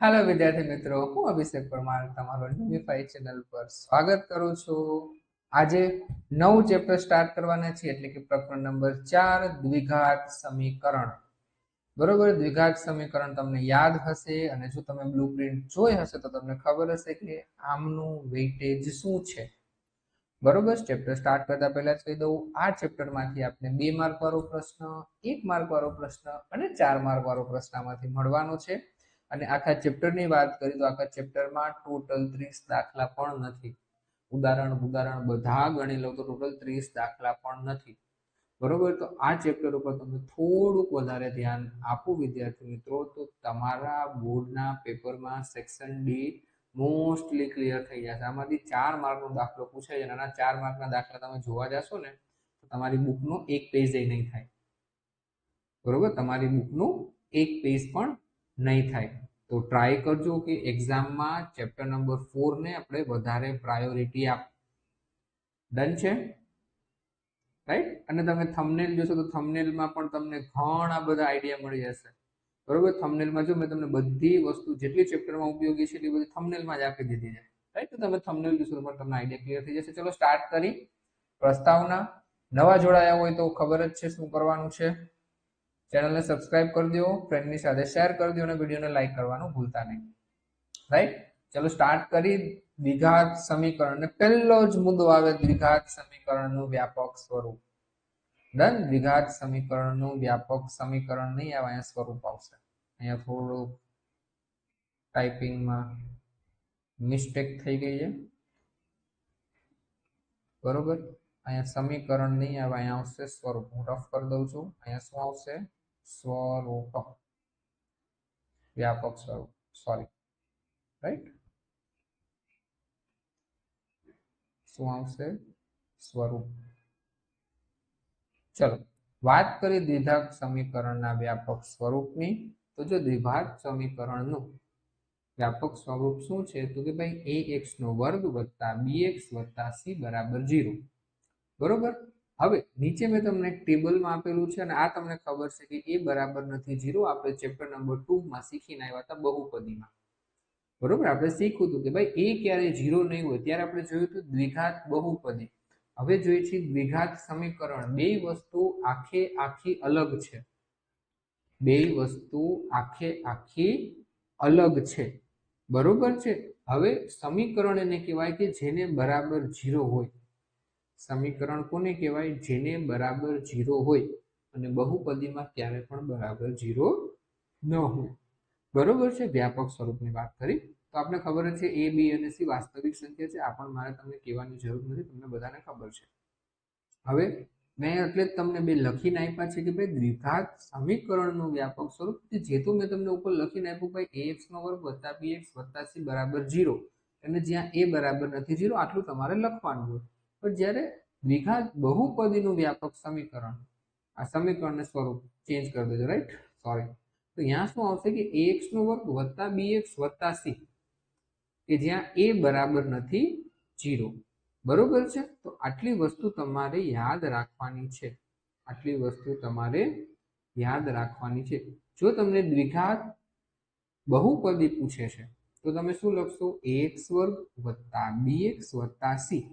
Hello વિદ્યાર્થી મિત્રો. હું અભિષેક પરમાર તમારો યુનિફાઈ ચેનલ પર સ્વાગત કરું છું. આજે નવું ચેપ્ટર સ્ટાર્ટ કરવાના છીએ, એટલે કે પ્રકરણ નંબર ચાર, દ્વિઘાત સમીકરણ. બરોબર? દ્વિઘાત સમીકરણ તમને યાદ હશે અને જો તમે બ્લુપ્રિન્ટ જોઈ હશે તો તમને ખબર હશે કે આમનું વેઇટેજ શું છે. બરોબર? ચેપ્ટર સ્ટાર્ટ કરતા પહેલા જ કહી દઉં, આ ચેપ્ટરમાંથી આપણે બે માર્ક વાળો પ્રશ્ન, એક માર્ક વાળો પ્રશ્ન અને ચાર માર્ક વાળો પ્રશ્ન આમાંથી મળવાનો છે. અને આખા ચેપ્ટરની વાત કરીએ તો આખા ચેપ્ટરમાં ટોટલ ત્રીસ દાખલા પણ નથી. ઉદાહરણ ઉદાહરણ બધા ગણી લો તો ટોટલ ત્રીસ દાખલા પણ નથી. બરોબર? તો આ ચેપ્ટર ઉપર તમે થોડુંક વધારે ધ્યાન આપો વિદ્યાર્થી મિત્રો, તો તમારા બોર્ડના પેપરમાં સેક્શન ડી મોસ્ટલી ક્લિયર થઈ જશે. આમાંથી ચાર માર્કનો દાખલો પૂછાય છે અને આના ચાર માર્કના દાખલા તમે જોવા જશો ને, તો તમારી બુકનો એક પેજ નહીં થાય. બરોબર? તમારી બુકનું એક પેજ પણ નહીં થાય. તો ટ્રાય કરજો કે એક્ઝામમાં ચેપ્ટર નંબર ફોરને આપણે વધારે પ્રાયોરિટી આપ. ડન છે? રાઈટ અને તમે થમનેલ જોશો તો થમનેલમાં પણ તમને ઘણા બધા આઈડિયા મળી જશે. બરોબર? થમનેલમાં જો મેં તમને બધી વસ્તુ જેટલી ચેપ્ટરમાં ઉપયોગી છે એટલી બધી થમનેલમાં જ આપી દીધી છે. રાઈટ તો તમે થમનેલ જોશો તો પણ તમને આઈડિયા ક્લિયર થઈ જશે. ચલો સ્ટાર્ટ કરી. પ્રસ્તાવના. નવા જોડાયા હોય તો ખબર જ છે શું કરવાનું છે. ચેનલને સબસ્ક્રાઇબ કરી દો ફ્રેન્ડની સાથે શેર કરી દો અને વિડીયોને લાઈક કરવાનું ભૂલતા નહીં. રાઈટ ચલો સ્ટાર્ટ કરી દ્વિઘાત સમીકરણ ને પહેલો જ મુદ્દો આવે દ્વિઘાત સમીકરણનું વ્યાપક સ્વરૂપ. ડન દ્વિઘાત સમીકરણનું વ્યાપક સમીકરણ નહીં આવે, અહીંયા સ્વરૂપ આવશે. અહીંયા થોડું ટાઈપિંગમાં મિસ્ટેક થઈ ગઈ છે. બરોબર? અહીંયા સમીકરણ નહીં આવે, અહીંયા આવશે સ્વરૂપ. હું રફ કરી દઉં છું. અહીંયા શું આવશે? સ્વરૂપ વ્યાપક સ્વરૂપ. સોરી રાઈટ શું આવશે? સ્વરૂપ. ચલો. વાત કરી દ્વિઘાત સમીકરણના વ્યાપક સ્વરૂપની. તો જો દ્વિઘાત સમીકરણનું વ્યાપક સ્વરૂપ શું છે? તો કે ભાઈ એ એક્સ નો વર્ગ વત્તા બી એક્સ વત્તા સી બરાબર જીરો બરોબર? હવે નીચે મેં તમને ટેબલમાં આપેલું છે અને આ તમને ખબર છે કે એ બરાબર નથી. જીરો આપણે ચેપ્ટર નંબર ટુમાં શીખીને આવ્યા હતા બહુપદીમાં. બરોબર? આપણે શીખ્યું હતું કે ભાઈ, એ ક્યારે જીરો નહીં હોય. ત્યારે આપણે જોયું હતું દ્વિઘાત બહુપદી. હવે જોઈએ છીએ દ્વિઘાત સમીકરણ. બે વસ્તુ આખે આખી અલગ છે. બે વસ્તુ આખે આખી અલગ છે. બરોબર છે? હવે સમીકરણ એને કહેવાય કે જેને બરાબર જીરો હોય. સમીકરણ કોને કહેવાય? જેને બરાબર જીરો હોય અને બહુપદીમાં ક્યારે પણ બરાબર જીરો ન હોય. બરોબર છે? વ્યાપક સ્વરૂપની વાત કરી. તો આપણે ખબર જ છે એ બી અને સી વાસ્તવિક સંખ્યા છે. આ પણ મારે તમને કહેવાની જરૂર નથી. તમને બધાને ખબર છે. હવે મેં એટલે જ તમને બે લખીને આપ્યા છે કે ભાઈ દ્વિઘાત સમીકરણનું વ્યાપક સ્વરૂપ. જે તો મેં તમને ઉપર લખીને આપ્યું ભાઈ એ એક્સ નો વર્ગ વત્તા બી એક્સ વત્તા સી બરાબર જીરો અને જ્યાં એ બરાબર નથી જીરો આટલું તમારે લખવાનું હોય. પણ જ્યારે દ્વિઘાત બહુપદીનું વ્યાપક સમીકરણ, આ સમીકરણને સ્વરૂપ ચેન્જ કરી દેજો રાઈટ સોરી તો અહીંયા શું આવશે કે એ નો વર્ગ વત્તા બી એક્સ વત્તા સી કે જ્યાં એ બરાબર નથી જીરો બરોબર છે? તો આટલી વસ્તુ તમારે યાદ રાખવાની છે. આટલી વસ્તુ તમારે યાદ રાખવાની છે. જો તમને દ્વિઘાત બહુપદી પૂછે છે, તો તમે શું લખશો? એક્સ વર્ગ વત્તા બી એક્સ વત્તા સી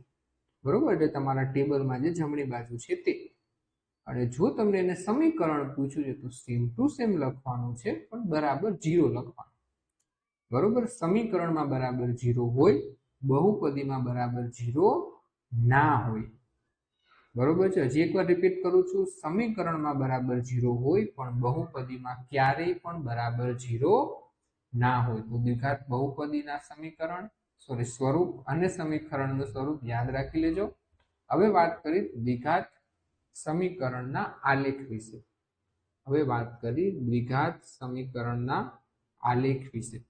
બરોબર? એટલે તમારા ટેબલમાં જે જમણી બાજુ છે તે. અને જો તમને એને સમીકરણ પૂછ્યું છે તો સેમ ટુ સેમ લખવાનું છે, પણ બરાબર જીરો લખવાનું. બરોબર? સમીકરણમાં બરાબર જીરો હોય, બહુપદીમાં બરાબર જીરો ના હોય. બરોબર છે? હજી એકવાર રિપીટ કરું છું. સમીકરણમાં બરાબર જીરો હોય, પણ બહુપદીમાં ક્યારેય પણ બરાબર જીરો ના હોય. તો દ્વિઘાત બહુપદીના સમીકરણ સોરી, સ્વરૂપ અને સમીકરણનું સ્વરૂપ યાદ રાખી લેજો. હવે વાત કરી દ્વિઘાત સમીકરણના આલેખ વિશે. હવે વાત કરી દ્વિઘાત સમીકરણના આલેખ વિશે.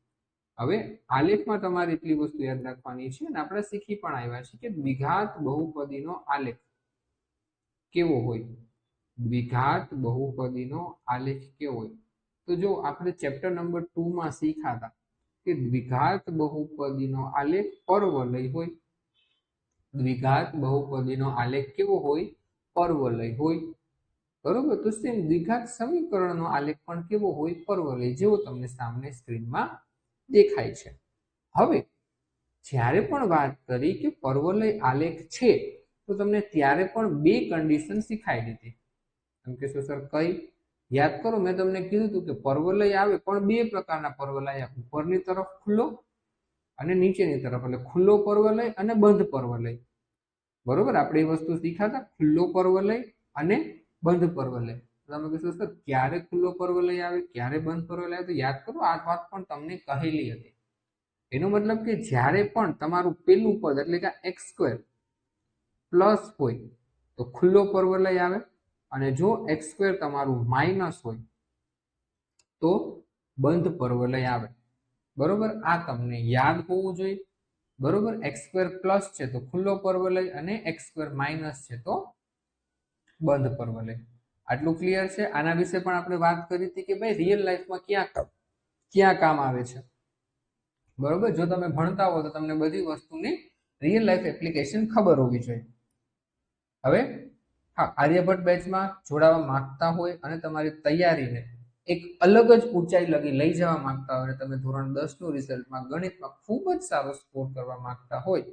હવે આલેખમાં તમારે એટલી વસ્તુ યાદ રાખવાની છે અને આપણે શીખી પણ આવ્યા છીએ કે દ્વિઘાત બહુપદીનો આલેખ કેવો હોય. દ્વિઘાત બહુપદીનો આલેખ કેવો હોય. તો જો આપણે ચેપ્ટર નંબર ટુ માં શીખાતા કે દ્વિઘાત બહુપદીનો આલેખ પર્વલય હોય. દ્વિઘાત બહુપદીનો આલેખ કેવો હોય? પર્વલય હોય. બરોબર? તો સેમ દ્વિઘાત સમીકરણનો આલેખ પણ કેવો હોય? પર્વલય જેવો તમને સામે સ્ક્રીનમાં દેખાય છે. હવે, જ્યારે પણ વાત કરી કે પર્વલય આલેખ છે, તો તમને ત્યારે પણ બે કન્ડિશન શીખાઈ દીધી એમ કે સર કઈ? યાદ કરો, મેં તમને કીધું હતું કે પર્વલય આવે પણ બે પ્રકારના પર્વલય ઉપરની તરફ ખુલ્લો અને નીચેની તરફ, એટલે ખુલ્લો પર્વલય અને બંધ પર્વલય. બરોબર? આપણે એ વસ્તુ શીખાતા ખુલ્લો પર્વલય અને બંધ પર્વલય. તમે કહેશો, સર, ક્યારે ખુલ્લો પર્વલય આવે, ક્યારે બંધ પર્વલય આવે? તો યાદ કરો, આ વાત પણ તમને કહેલી હતી. એનો મતલબ કે જ્યારે પણ તમારું પેલું પદ, એટલે કે એક્સ સ્ક્વેર, પ્લસ હોય, તો ખુલ્લો પર્વલય આવે અને જો એક્સ સ્ક્વેર તમારું માઇનસ હોય, તો બંધ પરવલય આવે. બરોબર? આ તમને યાદ હોવું જોઈએ. બરોબર? એક્સ સ્ક્વેર પ્લસ છે તો ખુલ્લો પરવલય અને એક્સ સ્ક્વેર માઇનસ છે તો બંધ પરવલય આટલું ક્લિયર છે? આના વિશે પણ આપણે વાત કરી હતી કે ભાઈ રિયલ લાઈફમાં ક્યાં ક્યાં કામ આવે છે? બરોબર? જો તમે ભણતા હો તો તમને બધી વસ્તુની રિયલ લાઈફ એપ્લિકેશન ખબર હોવી જોઈએ. હવે હા, આર્યભટ્ટ બેચમાં જોડાવા માંગતા હોય અને તમારી તૈયારીને એક અલગ જ ઊંચાઈ લગી લઈ જવા માંગતા હોય અને તમે ધોરણ દસનું રિઝલ્ટમાં ગણિતમાં ખૂબ જ સારો સ્કોર કરવા માંગતા હોય,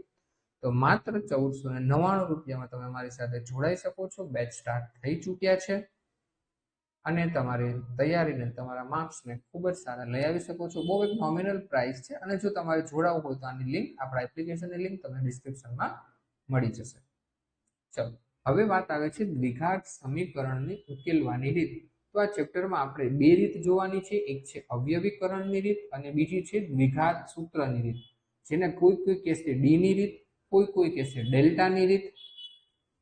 તો માત્ર ચૌદસો ને નવ્વાણું રૂપિયામાં તમે મારી સાથે જોડાઈ શકો છો. બેચ સ્ટાર્ટ થઈ ચૂક્યા છે અને તમારી તૈયારીને તમારા માર્ક્સને ખૂબ જ સારા લઈ આવી શકો છો. બહુ એક નોમિનલ પ્રાઇસ છે અને જો તમારે જોડાવવું હોય તો આની લિંક આપણા એપ્લિકેશનની લિંક તમને ડિસ્ક્રિપ્શનમાં મળી જશે. ચલો. હવે વાત આવે છે દ્વિઘાત સમીકરણની ઉકેલવાની રીત. તો આ ચેપ્ટરમાં આપણે બે રીત જોવાની છે, એક છે અવયવીકરણની રીત અને બીજી છે દ્વિઘાત સૂત્રની રીત. જેને કોઈ કોઈ કહેશે ડીની રીત, કોઈ કોઈ કહેશે ડેલ્ટાની રીત.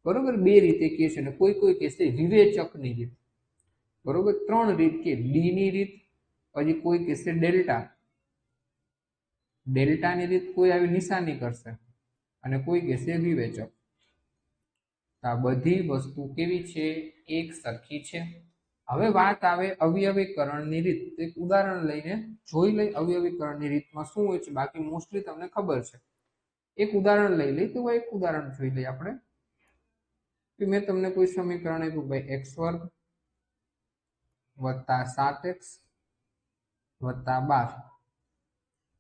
બરોબર? બે રીતે કહે છે અને કોઈ કોઈ કહેશે વિવેચકની રીત. બરોબર? ત્રણ રીત કે ડીની રીત, પછી કોઈ કહેશે ડેલ્ટા. ડેલ્ટાની રીત કોઈ આવી નિશાની કરશે અને કોઈ કહેશે વિવેચક. આ બધી વસ્તુ કેવી છે? એક સરખી છે. હવે વાત આવે અવયવીકરણની રીત. એક ઉદાહરણ લઈને જોઈ લઈ અવયવીકરણની રીતમાં શું હોય છે? બાકી મોસ્ટલી તમને ખબર છે. એક ઉદાહરણ લઈ લઈ તો એક ઉદાહરણ જોઈ લઈએ આપણે. કે મેં તમને કોઈ સમીકરણ આપ્યું ભાઈ એક્સ વર્ગ વત્તા સાત એક્સ વત્તા બાર.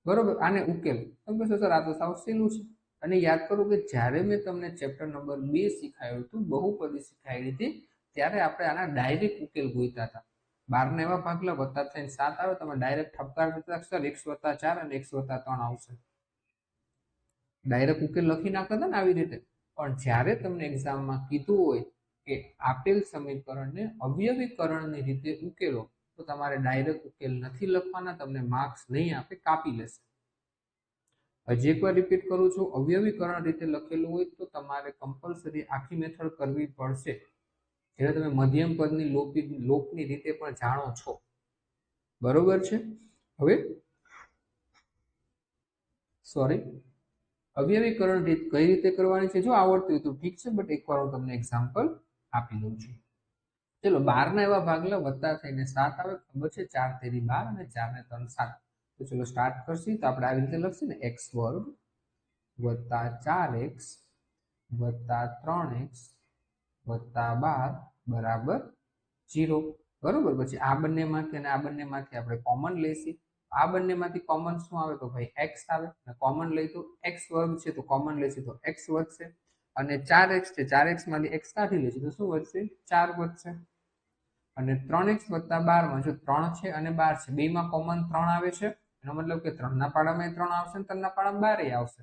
બરોબર? આને ઉકેલ. તમે કહેશો સર આ તો સાવ સહેલું છે. અને યાદ કરો કે જ્યારે મેં તમને ચેપ્ટર નંબર બે શીખાયું હતું, બહુપદી શીખાઈ હતી, ત્યારે આપણે આના ડાયરેક્ટ ઉકેલ ગોઈતા હતા. બારના એવા ભાગલા વત્તા થઈને સાત આવે, તમે ડાયરેક્ટ ઠપકાર કરતા સર એક્સ વત્તા ચાર અને એક્સ વત્તા ત્રણ આવશે. ડાયરેક્ટ ઉકેલ લખી નાખતા હતા ને આવી રીતે. પણ જ્યારે તમને એક્ઝામમાં કીધું હોય કે આપેલ સમીકરણને અવયવીકરણની રીતે ઉકેલો, તો તમારે ડાયરેક્ટ ઉકેલ નથી લખવાના, તમને માર્ક્સ નહીં આપે, કાપી લેશે. હજી એકવાર રિપીટ કરું છું. અવયવીકરણ રીતે લખેલું હોય તો તમારે કમ્પલસરી આખી મેથડ કરવી પડશે. જેને તમે મધ્યમ પદની લોપી લોપની રીતે પણ જાણો છો. બરોબર છે? હવે સોરી અવયવીકરણ રીત કઈ રીતે કરવાની છે? જો આવડતું હોય તો ઠીક છે બટ એકવાર હું તમને એક્ઝામ્પલ આપી દઉં છું. ચલો, બારના એવા ભાગલા વધતા થઈને સાત આવે, ખબર છે? ચાર તેરી બાર અને ચાર ને ત્રણ સાત. તો ચલો સ્ટાર્ટ કરશી. તો આપણે આવી રીતે લખશું ને એક્સ વર્ગ વત્તા ચાર એક્સ વત્તા ત્રણ એક્સ વત્તા બાર બરાબર જીરો બરોબર? પછી આ બંનેમાંથી અને આ બંનેમાંથી આપણે કોમન લેશી આ બંનેમાંથી કોમન શું આવે? તો ભાઈ એક્સ આવે. અને કોમન લઈ તો એક્સ વર્ગ છે, તો કોમન લઈશું તો એક્સ વધશે. અને ચાર એક્સ છે, ચાર એક્સમાંથી એક્સ કાઢી લેશું તો શું વધશે? ચાર વધશે. અને ત્રણ એક્સ વત્તા બારમાં જો ત્રણ છે અને બાર છે, બેમાં કોમન ત્રણ આવે છે. એનો મતલબ કે ત્રણના પાડામાં ત્રણ આવશે ને ત્રણના પાડામાં બારે આવશે.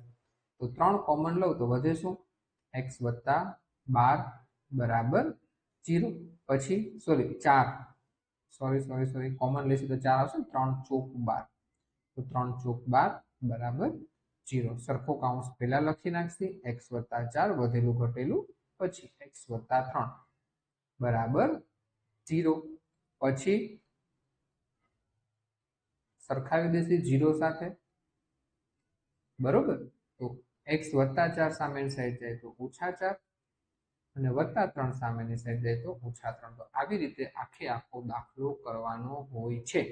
તો ત્રણ કોમન લઉં તો વધે શું? એક્સ વત્તા બાર બરાબર જીરો. પછી સોરી ચાર. સોરી સોરી સોરી કોમન લઈશું તો ચાર આવશે ત્રણ ચોક બાર. તો ત્રણ ચોક બાર બરાબર જીરો. સરખો કાઉન્સ પહેલા લખી નાખશે. એક્સ વત્તા ચાર વધેલું ઘટેલું પછી એક્સ વત્તા ત્રણ બરાબર જીરો. પછી સરખાવી દેશે જીરો સાથે. બરોબર? તો એક્સ વત્તા ચાર સામેની સાઈડ જાય તો ઓછા ચાર અને વત્તા ત્રણ સામેની સાઈડ જાય તો ઓછા ત્રણ. તો આવી રીતે આખે આખો દાખલો કરવાનો હોય છે.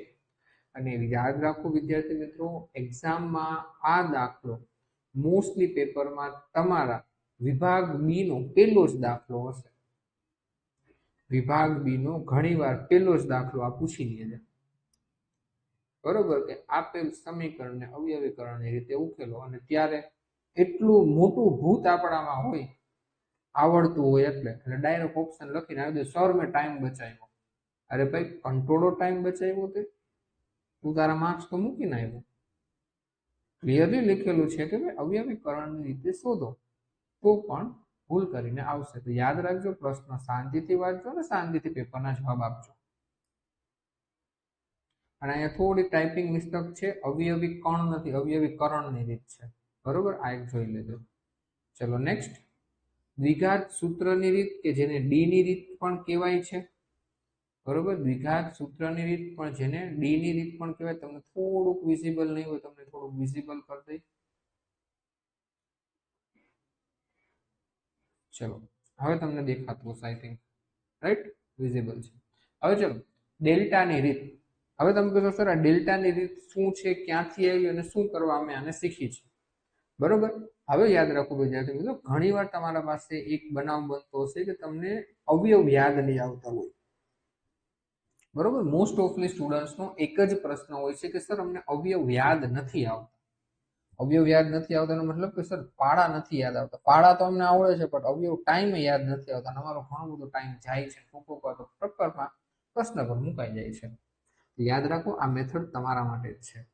અને યાદ રાખો વિદ્યાર્થી મિત્રો એક્ઝામમાં આ દાખલો મોસ્ટલી પેપરમાં તમારા વિભાગ બી નો પહેલો જ દાખલો હશે. વિભાગ બી નો ઘણીવાર પહેલો જ દાખલો આ પૂછી લે છે બરોબર કે આપેલ સમીકરણને અવયવીકરણની રીતે ઉકેલો અને ત્યારે એટલું મોટું ભૂત આપણામાં હોય, આવડતું હોય એટલે એટલે ડાયરેક્ટ ઓપ્શન લખીને આવી દે સર મેં ટાઈમ બચાવ્યો. અરે ભાઈ કંટ્રોલો ટાઈમ બચાવ્યો તે? તું તારા માર્ક્સ તો મૂકીને આવ્યો. ક્લિયરલી લખેલું છે કે ભાઈ અવયવીકરણની રીતે શોધો. તો પણ ભૂલ કરીને આવશે. તો યાદ રાખજો, પ્રશ્ન શાંતિથી વાંચજો અને શાંતિથી પેપરના જવાબ આપજો. અને અહીંયા થોડી ટાઈપિંગ મિસ્ટેક છે, અવયવી કણ નથી અવયવીકરણની રીત છે. બરોબર? આ એક જોઈ લેજો ચલો નેક્સ્ટ દ્વિઘાત સૂત્રની રીત કે જેને ડી ની રીત પણ કહેવાય છે. બરોબર? દ્વિઘાત સૂત્રની રીત પણ જેને ડીની રીત પણ કહેવાય. તમને થોડુંક વિઝિબલ નહીં હોય, તમને થોડુંક વિઝિબલ કરી દઈ. ચલો, હવે તમને દેખાતું હશે આઈ થિંક રાઈટ વિઝિબલ છે. હવે ચલો, ડેલ્ટાની રીત. હવે તમે કહેશો, સર, આ ડેલ્ટાની રીત શું છે? ક્યાંથી આવી અને શું કરવા અમે આને શીખી છે? બરોબર? હવે યાદ રાખો વિદ્યાર્થી મિત્રો ઘણી વાર તમારા પાસે એક બનાવ બનતો હશે કે તમને અવયવ યાદ નહીં આવતા હોય. બરોબર? મોસ્ટ ઓફલી સ્ટુડન્ટ્સનો એક જ પ્રશ્ન હોય છે કે, સર, અમને અવયવ યાદ નથી આવતા. અવયવ યાદ નથી આવતાનો મતલબ કે, સર પાડા નથી યાદ આવતા. પાડા તો અમને આવડે છે, પણ અવયવ ટાઈમે યાદ નથી આવતા અમારો ઘણો બધો ટાઈમ જાય છે, ટૂંકો તો પ્રકરમાં પ્રશ્ન પર મુકાઈ જાય છે. યાદ રાખો, આ મેથડ તમારા માટે જ છે.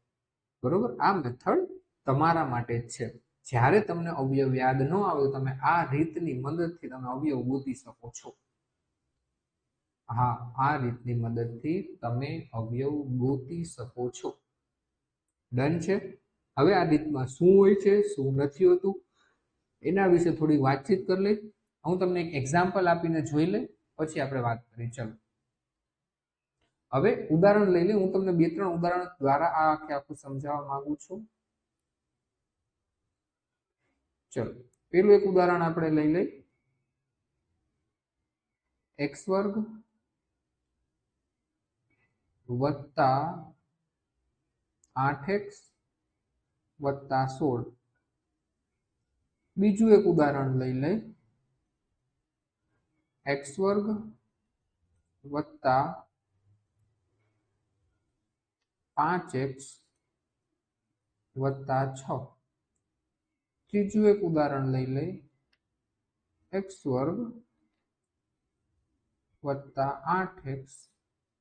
બરોબર? આ મેથડ તમારા માટે જ છે. જ્યારે તમને અવયવ યાદ ન આવે તમે આ રીતની મદદથી તમે અવયવ ગોતી શકો છો. હા, આ રીતની મદદથી તમે અવયવ ગોતી શકો છો. ડન છે? હવે આ રીતમાં શું હોય છે, શું નથી હોતું, એના વિશે થોડી વાતચીત કરી લઈ. હું તમને એક એક્ઝામ્પલ આપીને જોઈ લઈ, પછી આપણે વાત કરી. ચલો. હવે ઉદાહરણ લઈ લે, હું તમને બે ત્રણ ઉદાહરણ દ્વારા આ આખે આખું સમજાવવા માંગુ છું. ચલો, પેલું એક ઉદાહરણ આપણે લઈ લઈ. એક્સ વર્ગ વત્તા આઠ એક્સ વત્તા સોળ. બીજું એક ઉદાહરણ લઈ લઈ. એક્સ વર્ગ વત્તા પાંચ એક્સ વત્તા છ. ત્રીજું એક ઉદાહરણ લઈ લઈ. એક્સ વર્ગ વત્તા આઠ એક્સ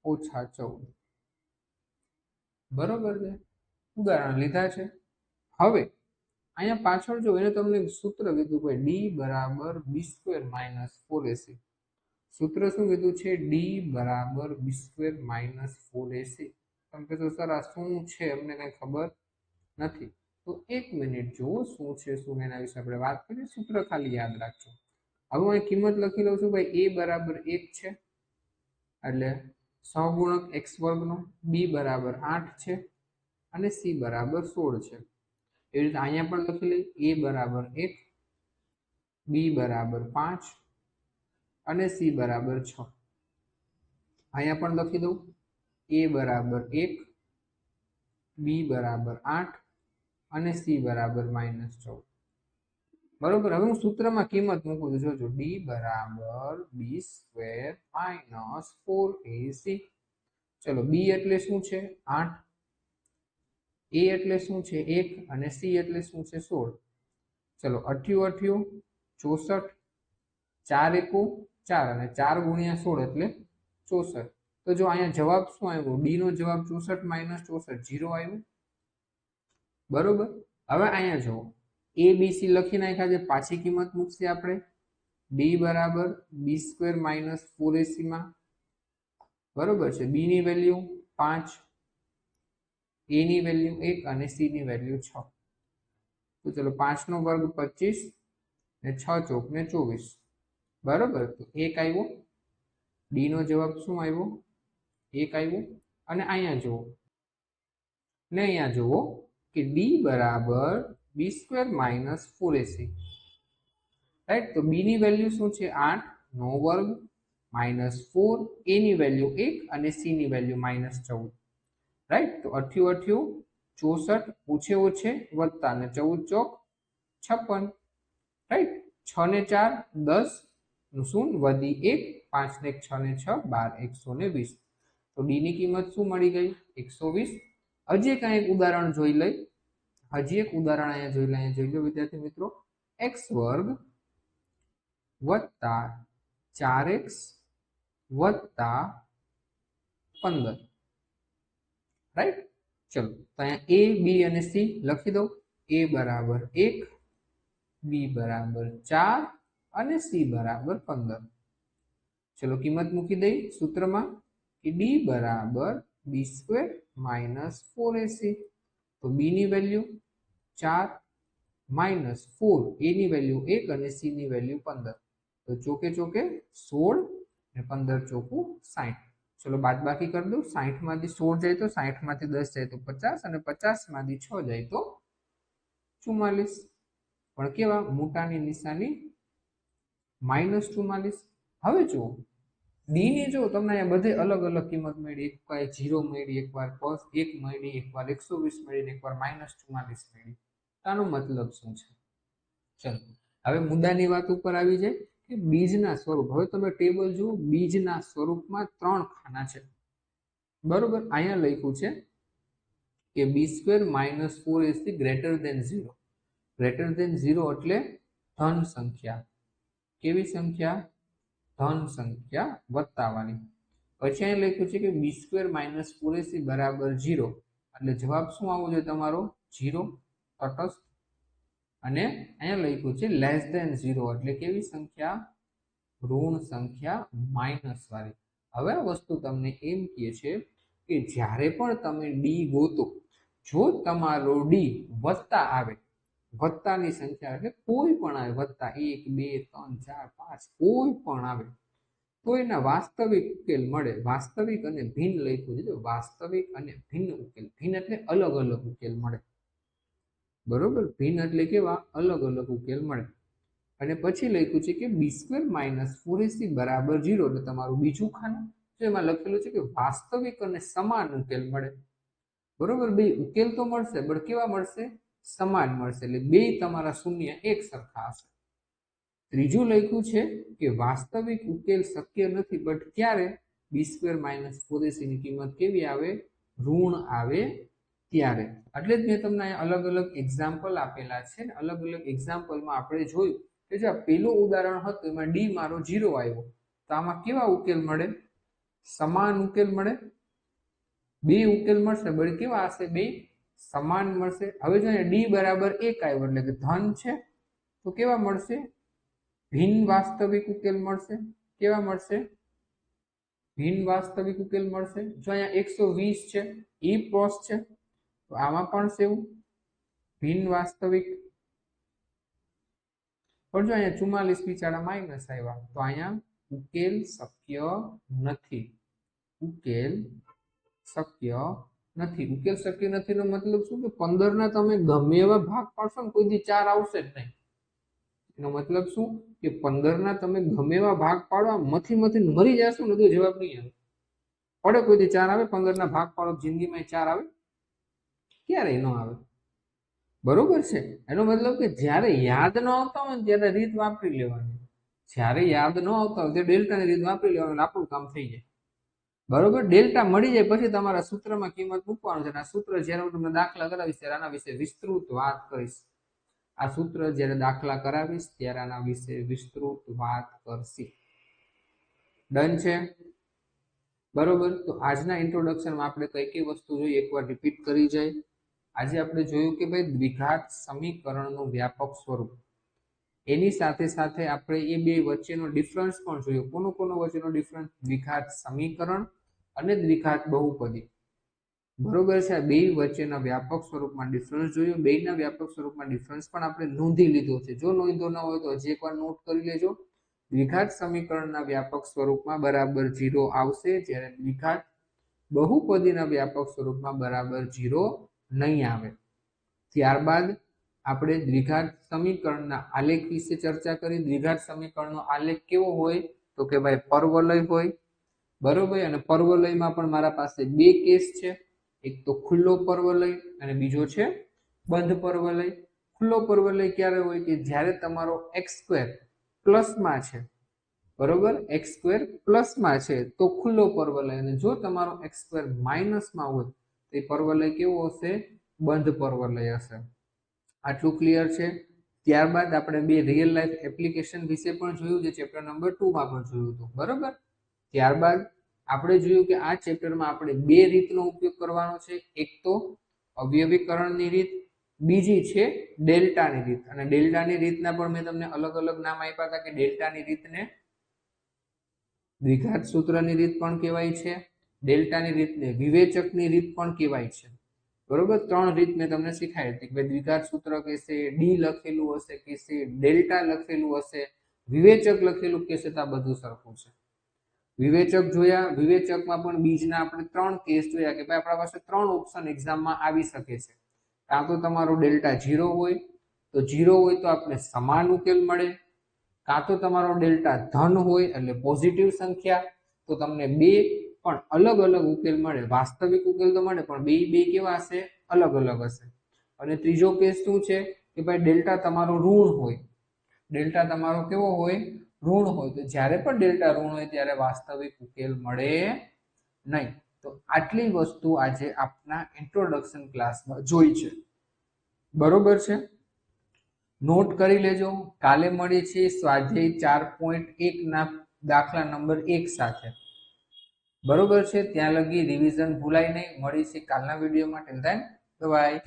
ઓછા ચૌદ. બરોબર છે? ઉદાહરણ લીધા છે. હવે અહીંયા પાછળ જો એને તમને સૂત્ર કીધું કે ડી બરાબર b square minus four a c સૂત્ર શું કીધું છે? ડી બરાબર b square minus four a c તમે કહેશો સર આ શું છે અમને કંઈ ખબર નથી. તો એક મિનિટ જુઓ, શું છે, શું એના વિશે આપણે વાત કરીએ. સૂત્ર ખાલી યાદ રાખજો. હવે હું કિંમત લખી લઉં છું, ભાઈ, એ બરાબર એક છે. એટલે સહગુણક એક્સ વર્ગનો, બી બરાબર આઠ છે અને સી બરાબર સોળ છે. એવી રીતે અહીંયા પણ લખી લઈ, એ બરાબર એક, બી બરાબર પાંચ અને સી બરાબર છ. અહીંયા પણ લખી દઉં. એ બરાબર એક બી બરાબર આઠ અને સી બરાબર માઇનસ ચૌદ. બરોબર, હવે હું સૂત્રમાં કિંમત મૂકું છું. જોજો ડી બરાબર b square minus four a c ચલો બી એટલે શું છે? આઠ. એ એટલે શું છે? એક અને સી એટલે શું છે? સોળ. ચલો, અઠ્યું અઠ્યું, ચોસઠ, ચાર એકુ, ચાર અને ચાર ગુણ્યા સોળ એટલે ચોસઠ. તો જો અહીંયા જવાબ શું આવ્યો? ડી નો જવાબ ચોસઠ માઇનસ ચોસઠ જીરો આવ્યો. બરોબર? હવે અહીંયા જુઓ. એ બીસી લખી નાખ્યા છે. પાછી કિંમત મૂકશે આપણે. ડી બરાબર બી સ્ક્વેર માઇનસ ફોર એસીમાં બરોબર છે. બી ની વેલ્યુ પાંચ એ ની વેલ્યુ એક અને સી ની વેલ્યુ છ. તો ચલો પાંચનો વર્ગ પચીસ ને છ ચોક ને ચોવીસ. બરોબર? તો એક આવ્યો. ડી નો જવાબ શું આવ્યો? એક આવ્યું અને અહીંયા જુઓ. ને અહીંયા જુઓ કે ડી બરાબર b square minus four a c right તો બીની વેલ્યુ શું છે? આઠ, નો વર્ગ માઇનસ ફોર એની વેલ્યુ એક અને સી ની વેલ્યુ માઇનસ ચૌદ. રાઈટ તો અઠ્યું અઠ્યું, ચોસઠ, ઓછે ઓછે, વત્તા ને ચૌદ ચોક, છપ્પન. રાઈટ છ ને ચાર, દસ શૂન વધી એક, પાંચ ને છ ને છ, બાર, એકસો ને વીસ. તો ડી ની કિંમત શું મળી ગઈ? એકસો વીસ. હજી એક એક ઉદાહરણ જોઈ લઈ. હજી એક ઉદાહરણ અહીંયા જોઈ લઈએ અહીંયા જોઈ લો, વિદ્યાર્થી મિત્રો. એક્સ વર્ગ વત્તા ચાર એક્સ વત્તા પંદર. રાઈટ ચલો, તો અહીંયા એ બી અને સી લખી દો એ બરાબર એક બી બરાબર ચાર અને સી બરાબર પંદર. ચલો, કિંમત મૂકી દઈ સૂત્રમાં. કે ડી બરાબર b square minus four a c તો બીની વેલ્યુ ચાર માઇનસ ફોર એની વેલ્યુ એક અને સીની વેલ્યુ પંદર. તો ચોકે ચોકે સોળ અને પંદર ચોકું સાઠ ચલો બાદ બાકી કરી દઉં. સાઠમાંથી સોળ જાય તો સાઠમાંથી દસ જાય તો પચાસ અને પચાસમાંથી છ જાય તો ચુમ્માલીસ. પણ કેવા? મોટાની નિશાની માઇનસ ચુમ્માલીસ. હવે ડી ની જો તમને અહીંયા બધે અલગ અલગ કિંમત મળી, એક વાર જીરો મળી, એક વાર પ્લસ એક મળી, એક વાર એકસો વીસ મળી એક વાર માઇનસ ચુમ્માલીસ મળી. આનો મતલબ શું છે? ચલો, હવે મુદ્દાની વાત ઉપર આવી જાય કે બીજના સ્વરૂપ. હવે તમે ટેબલ જુઓ, બીજના સ્વરૂપમાં ત્રણ ખાના છે. બરોબર? અહીંયા લખ્યું છે કે b square minus four a c greater than zero greater than zero એટલે ધન સંખ્યા. કેવી સંખ્યા? ધન સંખ્યા વત્તાવાની. પછી અહીં લખ્યું છે કે બી સ્ક્વેર માઇનસ ફોર બરાબર ઝીરો. એટલે જવાબ શું આવવો જોઈએ તમારો? ઝીરો. તટસ્થ. અને અહીંયા લખ્યું છે લેસ દેન ઝીરો. એટલે કેવી સંખ્યા? ઋણ સંખ્યા માઇનસ વાળી. હવે આ વસ્તુ તમને એમ કહે છે કે જ્યારે પણ તમે ડી ગોતો, જો તમારો ડી વત્તા આવે વત્તાની સંખ્યા એટલે કોઈ પણ આવે, વત્તા, એક, બે, ત્રણ, ચાર, પાંચ, કોઈ પણ આવે. તો એના વાસ્તવિક ઉકેલ મળે. વાસ્તવિક અને ભિન્ન લખ્યું છે. વાસ્તવિક અને ભિન્ન ઉકેલ, ભિન્ન એટલે અલગ અલગ ઉકેલ મળે. બરોબર? ભિન્ન એટલે કેવા? અલગ અલગ ઉકેલ મળે. અને પછી લખ્યું છે કે b square minus four a c બરાબર જીરો એટલે તમારું બીજું ખાનું તો એમાં લખેલું છે કે વાસ્તવિક અને સમાન ઉકેલ મળે. બરોબર? બે ઉકેલ તો મળશે, પણ કેવા મળશે? સમાન મળશે. એટલે બે તમારા શૂન્ય એક સરખા હશે. ત્રીજું લખ્યું છે કે વાસ્તવિક ઉકેલ શક્ય નથી બટ ક્યારે? બી સ્ક્વેર માઇનસ ફોર એસીની કિંમત કેવી આવે? ઋણ આવે ત્યારે. એટલે જ મેં તમને અલગ અલગ એક્ઝામ્પલ આપેલા છે. અલગ અલગ એક્ઝામ્પલમાં આપણે જોયું કે જે પેલું ઉદાહરણ હતું, એમાં ડી મારો જીરો આવ્યો. તો આમાં કેવા ઉકેલ મળે? સમાન ઉકેલ મળે? બે ઉકેલ મળશે. બળી કેવા હશે? બે? સમાન મળશે. હવે જો અહીંયા ડી બરાબર એક આવ્યો એટલે કે ધન છે. તો કેવા મળશે? ભિન્ન વાસ્તવિક ઉકેલ મળશે. કેવા મળશે? ભિન્ન વાસ્તવિક ઉકેલ મળશે. જો અહીંયા એકસો વીસ છે ઈ પ્રોસ છે, તો આમાં પણ સેવું ભિન્ન વાસ્તવિક. પણ જો અહીંયા ચુમ્માલીસ બિચારા માઇનસ આવ્યા, તો અહીંયા ઉકેલ શક્ય નથી. ઉકેલ શક્ય નથી. ઉકેલ શક્ય નથી નો મતલબ શું કે પંદર ના તમે ગમે એવા ભાગ પાડશો ને કોઈ દી ચાર આવશે જ નહીં. એનો મતલબ શું કે પંદર ના તમે ગમે એવા ભાગ પાડો મથી મથી મરી જશો ને તો જવાબ નહીં આવે. પડે કોઈ દી ચાર આવે? પંદર ના ભાગ પાડો જિંદગીમાં ચાર આવે. ક્યારેય ન આવે? બરોબર છે. એનો મતલબ કે જ્યારે યાદ ન આવતા હોય ને ત્યારે રીત વાપરી લેવાની. જ્યારે યાદ ન આવતા હોય ત્યારે ડેલ્ટાની રીત વાપરી લેવાની આપણું કામ થઈ જાય. બરોબર? ડેલ્ટા મળી જાય પછી તમારા સૂત્રમાં કિંમત મૂકવાનું છે. આ સૂત્ર જ્યારે હું તમને દાખલા કરાવીશ ત્યારે આના વિશે વિસ્તૃત વાત કરીશ. આ સૂત્ર જ્યારે દાખલા કરાવીશ ત્યારે આના વિશે વિસ્તૃત વાત કરશી. ડન છે? બરોબર? તો આજના ઇન્ટ્રોડક્શનમાં આપણે કઈ કઈ વસ્તુ જોઈએ એકવાર રિપીટ કરી જાય. આજે આપણે જોયું કે ભાઈ દ્વિઘાત સમીકરણનું વ્યાપક સ્વરૂપ. એની સાથે સાથે આપણે એ બે વચ્ચેનો ડિફરન્સ પણ જોયો. કોનો કોનો વચ્ચેનો ડિફરન્સ દ્વિઘાત સમીકરણ અને દ્વિઘાત બહુપદી. બરોબર છે? આ બે વચ્ચેના વ્યાપક સ્વરૂપમાં ડિફરન્સ જોયું. બેના વ્યાપક સ્વરૂપમાં ડિફરન્સ પણ આપણે નોંધી લીધો છે. જો નોંધો ન હોય તો હજી એકવાર નોટ કરી લેજો. દ્વિઘાત સમીકરણના વ્યાપક સ્વરૂપમાં બરાબર જીરો આવશે. જ્યારે દ્વિઘાત બહુપદીના વ્યાપક સ્વરૂપમાં બરાબર જીરો નહીં આવે. ત્યારબાદ આપણે દ્વિઘાત સમીકરણના આલેખ વિશે ચર્ચા કરી. દ્વિઘાત સમીકરણનો આલેખ કેવો હોય? તો કે ભાઈ પર્વલય હોય બરોબર? અને પર્વલયમાં પણ મારા પાસે બે કેસ છે. એક તો ખુલ્લો પર્વલય અને બીજો છે બંધ પર્વલય. ખુલ્લો પર્વલય ક્યારે હોય કે જ્યારે તમારો એક્સ સ્ક્વેર પ્લસમાં છે. બરોબર? એક્સ સ્ક્વેર પ્લસમાં છે. તો ખુલ્લો પર્વલય. અને જો તમારો એક્સ સ્ક્વેર માઇનસમાં હોય, તો એ પર્વલય કેવો હશે? બંધ પર્વલય હશે. આટલું ક્લિયર છે. ત્યારબાદ આપણે બે રિયલ લાઈફ એપ્લિકેશન વિશે પણ જોયું, જે ચેપ્ટર નંબર ટુમાં પણ જોયું હતું. બરોબર? ત્યારબાદ આપણે જોયું કે આ ચેપ્ટરમાં આપણે બે રીતનો ઉપયોગ કરવાનો છે. એક તો અવયવીકરણની રીત, બીજી છે ડેલ્ટાની રીત. અને ડેલ્ટાની રીતના પણ મેં તમને અલગ અલગ નામ આપ્યા હતા કે ડેલ્ટાની રીતને દ્વિઘાત સૂત્રની રીત પણ કહેવાય છે. ડેલ્ટાની રીતને વિવેચકની રીત પણ કહેવાય છે. બરોબર? ત્રણ રીત મેં તમને શીખાય હતી કે દ્વિઘાત સૂત્ર કહેશે ડી લખેલું હશે કહેશે, ડેલ્ટા લખેલું હશે, વિવેચક લખેલું કહેશે તો બધું સરખું છે. વિવેચક જોયા, વિવેચકમાં પણ બીજના આપણે ત્રણ કેસ જોયા કે ભાઈ આપણા પાસે ત્રણ ઓપ્શન એક્ઝામમાં આવી શકે છે. કાં તો તમારો ડેલ્ટા ઝીરો હોય, તો ઝીરો હોય તો આપણે સમાન ઉકેલ મળે. કાં તો તમારો ડેલ્ટા ધન હોય, એટલે પોઝિટિવ સંખ્યા, તો તમને બે પણ અલગ અલગ ઉકેલ મળે. વાસ્તવિક ઉકેલ તો મળે, પણ બે બે કેવા હશે? અલગ અલગ હશે. અને ત્રીજો કેસ શું છે? કે ભાઈ ડેલ્ટા તમારો ઋણ હોય. ડેલ્ટા તમારો કેવો હોય? ઋણ હોય તો જ્યારે પણ ડેલ્ટા ઋણ હોય ત્યારે વાસ્તવિક ઉકેલ મળે નહીં. તો આટલી વસ્તુ આજે આપના ઇન્ટ્રોડક્શન ક્લાસમાં જોઈ છે. બરોબર છે? નોટ કરી લેજો. કાલે મળીએ છીએ સ્વાધ્યાય ચાર પોઈન્ટ એકના દાખલા નંબર એક સાથે. બરોબર છે? ત્યાં લગી રિવિઝન ભૂલાય નહીં. મળી છે કાલના વિડીયોમાં ટેલ ધેન બાય